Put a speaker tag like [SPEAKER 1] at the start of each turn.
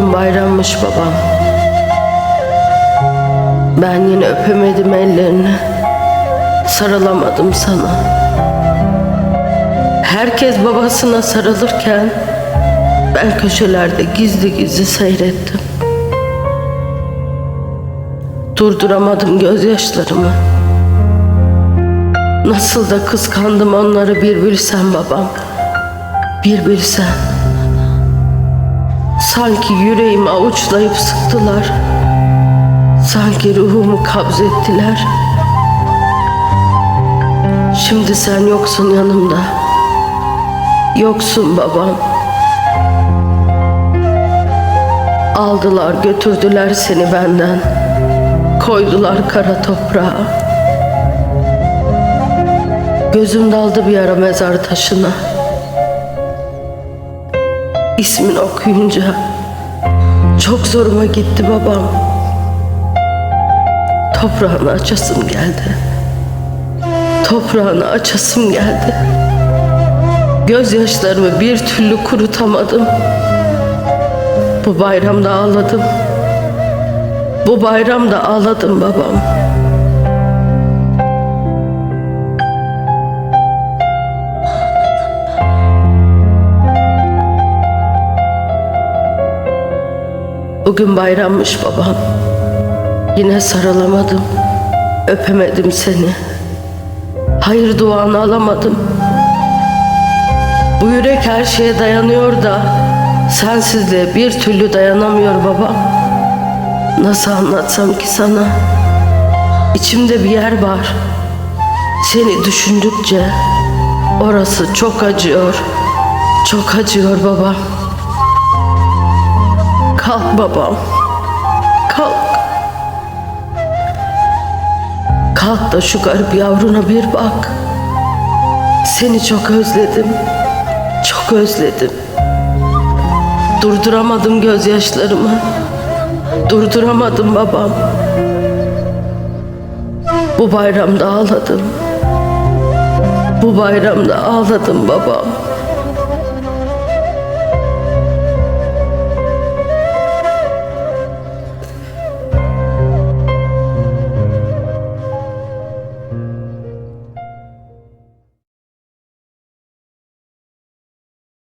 [SPEAKER 1] bayrammış babam. Ben yine öpemedim ellerini. Sarılamadım sana. Herkes babasına sarılırken ben köşelerde gizli gizli seyrettim. Durduramadım gözyaşlarımı. Nasıl da kıskandım onları bir bilsen babam. Bir bilsen. Sanki yüreğimi avuçlayıp sıktılar. Sanki ruhumu kabzettiler. Şimdi sen yoksun yanımda. Yoksun babam. Aldılar götürdüler seni benden. Koydular kara toprağa. Gözüm daldı bir ara mezar taşına. İsmini okuyunca çok zoruma gitti babam. Toprağını açasım geldi. Toprağını açasım geldi. Gözyaşlarımı bir türlü kurutamadım. Bu bayramda ağladım. Bu bayramda ağladım babam. Bugün bayrammış babam. Yine sarılamadım. Öpemedim seni. Hayır duanı alamadım. Bu yürek her şeye dayanıyor da sensizliğe bir türlü dayanamıyor babam. Nasıl anlatsam ki sana? İçimde bir yer var. Seni düşündükçe orası çok acıyor. Çok acıyor babam. Kalk babam. Kalk. Kalk da şu garip yavruna bir bak. Seni çok özledim. Çok özledim. Durduramadım gözyaşlarımı. Durduramadım babam. Bu bayramda ağladım. Bu bayramda ağladım babam.